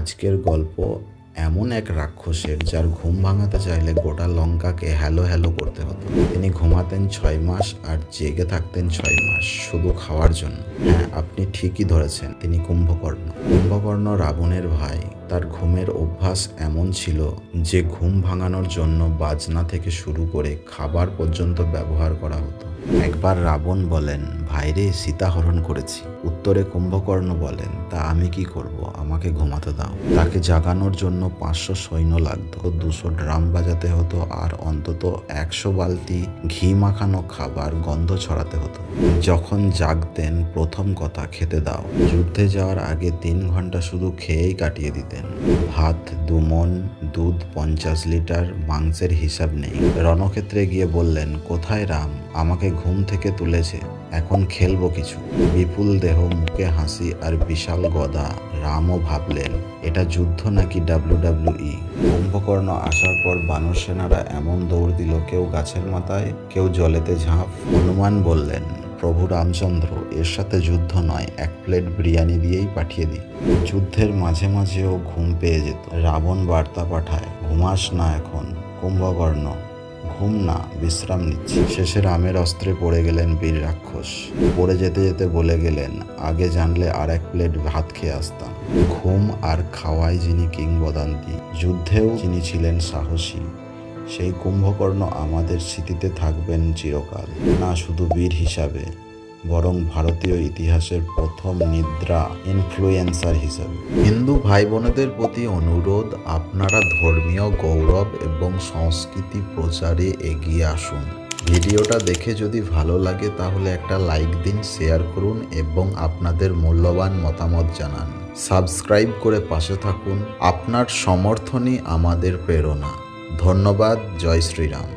আজকের গল্প এমন এক রাক্ষসের যার ঘুম ভাঙাতে চাইলে গোটা লঙ্কাকে হ্যালো হ্যালো করতে হতো। তিনি ঘুমাতেন ছয় মাস আর জেগে থাকতেন ছয় মাস শুধু খাওয়ার জন্য। হ্যাঁ আপনি ঠিকই ধরেছেন, তিনি কুম্ভকর্ণ। কুম্ভকর্ণ রাবণের ভাই। তার ঘুমের অভ্যাস এমন ছিল যে ঘুম ভাঙানোর জন্য বাজনা থেকে শুরু করে খাবার পর্যন্ত ব্যবহার করা হতো। একবার রাবণ বলেন ভাইরে সীতাহরণ করেছি। উত্তরে কুম্ভকর্ণ বলেন, তা আমি কি করব? আমাকে ঘুমাতে দাও। তাকে জাগানোর জন্য পাঁচশো সৈন্য লাগতো। দুশো ড্রাম বাজাতে হতো আর অন্তত একশো বালতি ঘি মাখানো খাবার গন্ধ ছড়াতে হতো। যখন জাগতেন, প্রথম কথা, খেতে দাও। যুদ্ধে যাওয়ার আগে তিন ঘণ্টা শুধু খেয়েই কাটিয়ে দিতেন। ভাত, দুমন, দুধ পঞ্চাশ লিটার মাংসের হিসাব নেই। রণক্ষেত্রে গিয়ে বললেন, কোথায় রাম? আমাকে ঘুম থেকে তুলেছে। এখন খেলব কিছু। বিপুল দেহ, মুখে হাসি আর বিশাল গদা। রামও ভাবলেন, এটা যুদ্ধ নাকি ডাব্লিউ ডাব্লিউই কুম্ভকর্ণ আসার পর বানর সেনারা এমন দৌড় দিল, কেউ গাছের মাথায়, কেউ জলেতে ঝাঁপ। হনুমান বললেন প্রভু রামচন্দ্র, এর সাথে যুদ্ধ নয়, এক প্লেট বিরিয়ানি দিয়েই পাঠিয়ে দিই। যুদ্ধের মাঝে মাঝেও ঘুম পেয়ে যেত। রাবণ বার্তা পাঠায়, ঘুমাস না এখন, কুম্ভকর্ণ। ঘুম না, বিশ্রাম নিচ্ছি। শেষে রামের অস্ত্রে পড়ে গেলেন বীর রাক্ষস। পড়ে যেতে যেতে বলে গেলেন, আগে জানলে আর এক প্লেট ভাত খেয়ে আসতাম। ঘুম আর খাওয়াই যিনি কিংবদন্তি, যুদ্ধেও যিনি ছিলেন সাহসী। সেই কুম্ভকর্ণ আমাদের স্মৃতিতে থাকবেন চিরকাল। না শুধু বীর হিসাবে, বরং ভারতীয় ইতিহাসের প্রথম নিদ্রা ইনফ্লুয়েন্সার হিসাবে। হিন্দু ভাই বোনেদের প্রতি অনুরোধ, আপনারা ধর্মীয় গৌরব এবং সংস্কৃতি প্রচারে এগিয়ে আসুন। ভিডিওটা দেখে যদি ভালো লাগে, তাহলে একটা লাইক দিন, শেয়ার করুন এবং আপনাদের মূল্যবান মতামত জানান। সাবস্ক্রাইব করে পাশে থাকুন। আপনার সমর্থনই আমাদের প্রেরণা। ধন্যবাদ জয় শ্রীরাম।